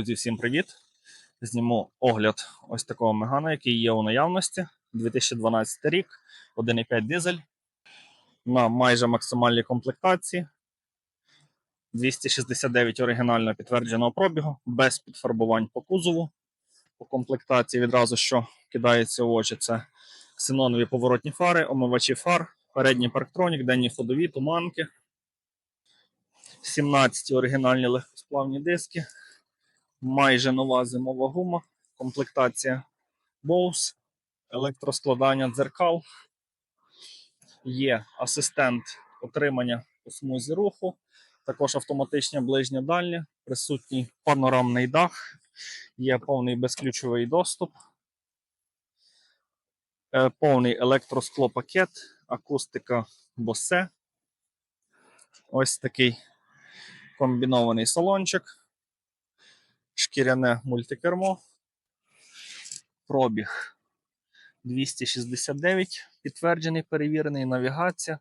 Друзі, всім привіт! Зніму огляд ось такого мегана, який є у наявності. 2012 рік, 1,5 дизель на майже максимальній комплектації. 269 оригінально підтвердженого пробігу, без підфарбувань по кузову. По комплектації відразу що кидається в очі, це ксенонові поворотні фари, омивачі фар, передній парктронік, денні ходові, туманки. 17 оригінальні легкосплавні диски, майже нова зимова гума, комплектація Bose, електроскладання дзеркал, є асистент отримання у смузі руху, також автоматичне ближнє дальнє, присутній панорамний дах, є повний безключовий доступ, е, повний електросклопакет, акустика Bose. Ось такий комбінований салончик, шкіряне мультикермо, пробіг 269, підтверджений, перевірений, навігація,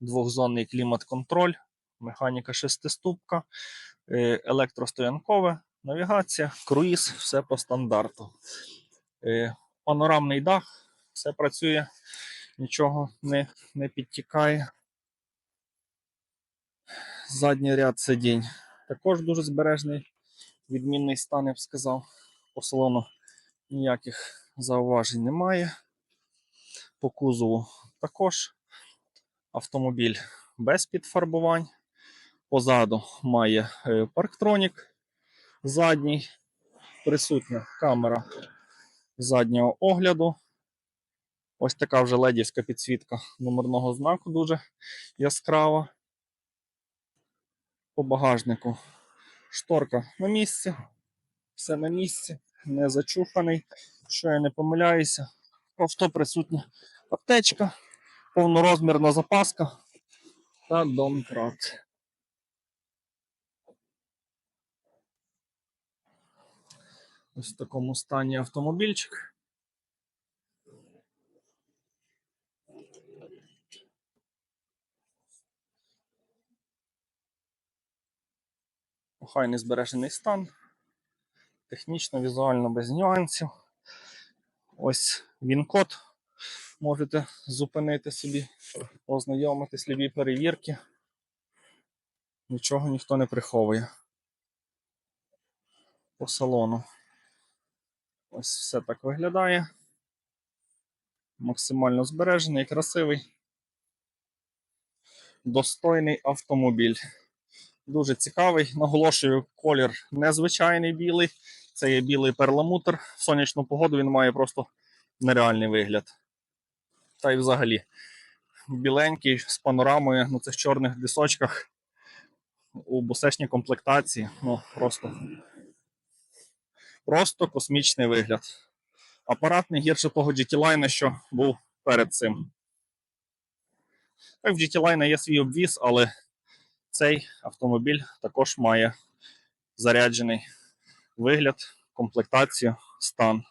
двохзонний клімат-контроль, механіка шестиступка, е, електростоянкове, навігація, круїз, все по стандарту. Е, Панорамний дах, все працює, нічого не, не підтікає задній ряд сидінь. Також дуже збережний, відмінний стан, я б сказав. По салону ніяких зауважень немає. По кузову також автомобіль без підфарбувань. Позаду має е, парктронік задній, присутня камера заднього огляду. Ось така вже ледівська підсвітка номерного знаку дуже яскрава по багажнику. Шторка на місці, все на місці, не зачуханий. Що я не помиляюся, авто присутня аптечка, повнорозмірна запаска та домкрат. Ось в такому стані автомобільчик. Охайний збережений стан. Технічно, візуально без нюансів. Ось він код. Можете зупинити собі, ознайомитись любі перевірки. Нічого ніхто не приховує. По салону. Ось все так виглядає. Максимально збережений, красивий. Достойний автомобіль. Дуже цікавий. Наголошую, колір незвичайний білий. Це є білий перламутр. В сонячну погоду він має просто нереальний вигляд. Та й взагалі біленький з панорамою на цих чорних дисочках у бусешній комплектації. Ну, просто, просто космічний вигляд. Апарат не гірше того GT Line, що був перед цим. Так, в GT Line є свій обвіз, але цей автомобіль також має заряджений вигляд, комплектацію, стан.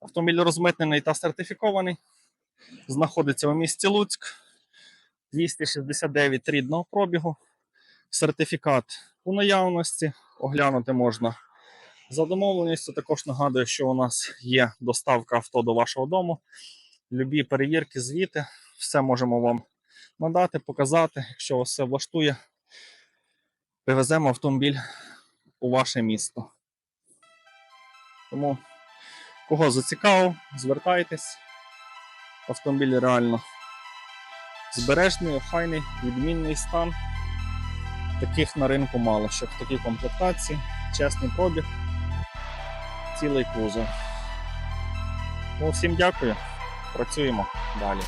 Автомобіль розмитнений та сертифікований. Знаходиться у місті Луцьк. 269 рідного пробігу. Сертифікат у наявності. Оглянути можна за домовленістю. Також нагадую, що у нас є доставка авто до вашого дому. Любі перевірки, звіти, все можемо вам надати, показати. Якщо вас все влаштує, привеземо автомобіль у ваше місто. Тому, кого зацікавив, звертайтесь. Автомобіль реально збережний, охайний, відмінний стан. Таких на ринку мало, що в такій комплектації, чесний пробіг, цілий кузов. Ну, всім дякую. Працюємо далі.